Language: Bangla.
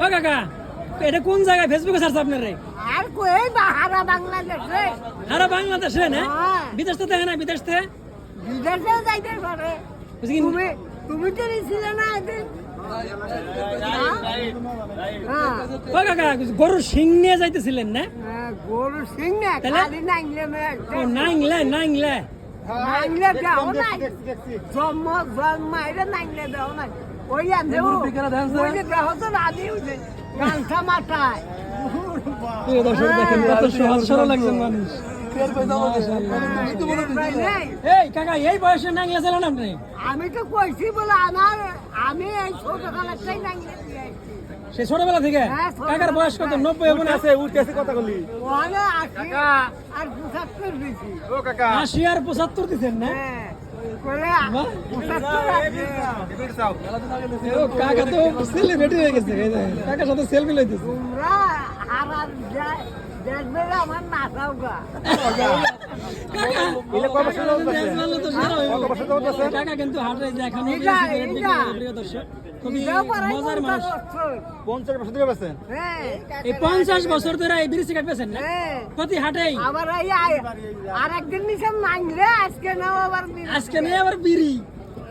ও কাকা এটা কোন জায়গায়? ফেসবুকে সার্চ আপনার রে। আর কই বাহারা বাংলাদেশে আরে বাংলাদেশে না? হ্যাঁ। বিদেশ তো দেখে না বিদেশ থেকে বিদেশে যাইতে পারে। তুমি তুমি তো ছিলে না এদিন হ্যাঁ। ও কাকা গরুর শিং নিয়ে যাইতেছিলেন না? হ্যাঁ, গরু সিং না নাইলে নাইংলে নাইংলে। দেও নাই। জন্ম জন্ম এটা নাইলে দেও নাই। ওই আনছে ওই দেহ তো প্রিয় দর্শক দেখেন কত সহজ সরল একজন মানুষ এই এই আমি তো কইছি বলে আমার আমি এই ছোটবেলা থেকে হ্যাঁ, কাকার বয়স কত। নব্বই হবে না ওখানে আশি আর পঁচাত্তর দিছি আশি আর পঁচাত্তর দিচ্ছেন না কাকা তো সেলিব্রিটি হয়ে গেছে কাকার সাথে সেলফি লইতেছে। তোমরা যায় দেখবে যে আমার নাচাও গা। কিন্তু হাটে পঞ্চাশ বছর। হ্যাঁ। এই পঞ্চাশ বছর ধরে এই বিড়ি সিগারেট পেয়েছেন না? হ্যাঁ। প্রতি হাটেই? আবার আর একদিন আজকে না আবার আজকে নেই আবার বিড়ি।